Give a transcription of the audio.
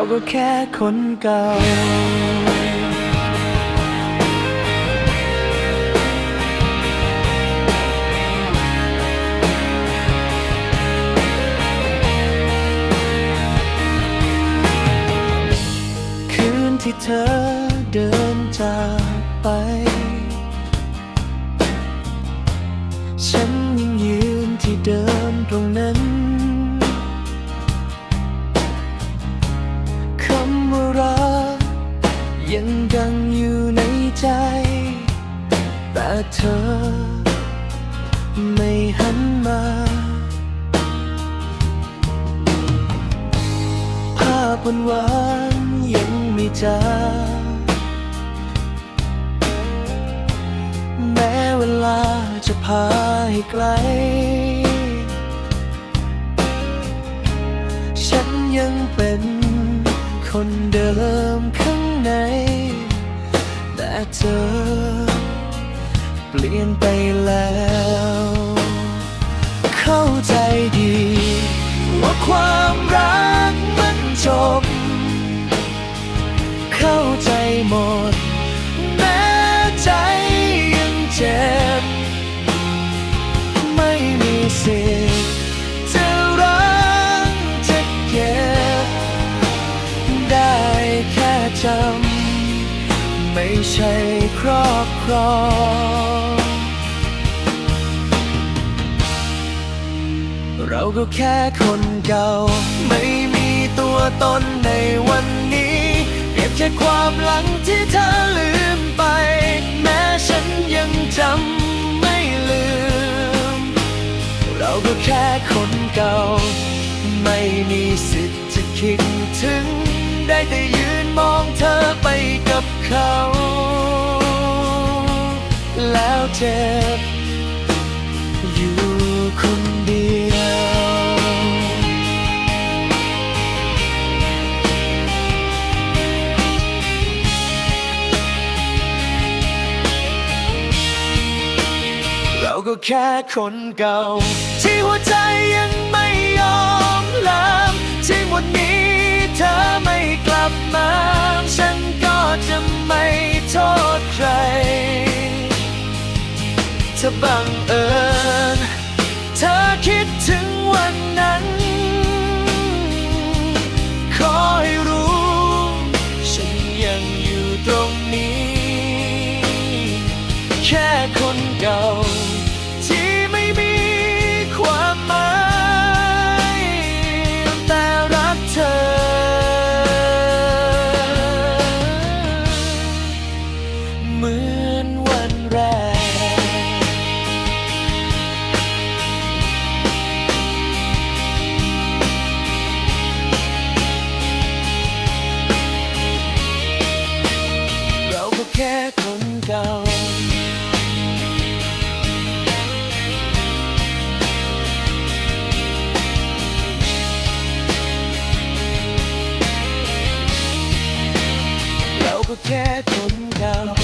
ก็แค่คนเก่า คืนที่เธอเดินจากไป ฉัน ยังดังอยู่ในใจ แต่เธอไม่หันมา ภาพวันวานยังไม่จางแม้เวลาจะพาให้ไกล ฉันยังเป็น คนเดิมข้างใน แต่เธอ เปลี่ยนไปแล้ว เข้าใจดี ว่าความรัก ใช่ครอบครองเราก็แค่คนเก่า ไม่มีตัวตนในวันนี้เก็บแค่ความหลังที่เธอลืมไป แม้ฉันยังจำไม่ลืม เราก็แค่คนเก่า ไม่มีสิทธิ์จะคิดถึง ได้แต่ยืนมองเธอไปกับเขา เจ็บ อยู่คนเดียว เราก็แค่คนเก่า ที่หัวใจยังไม่ยอมลามที่วันนี้เธอไม่กลับมาฉัน 어떻게 돈가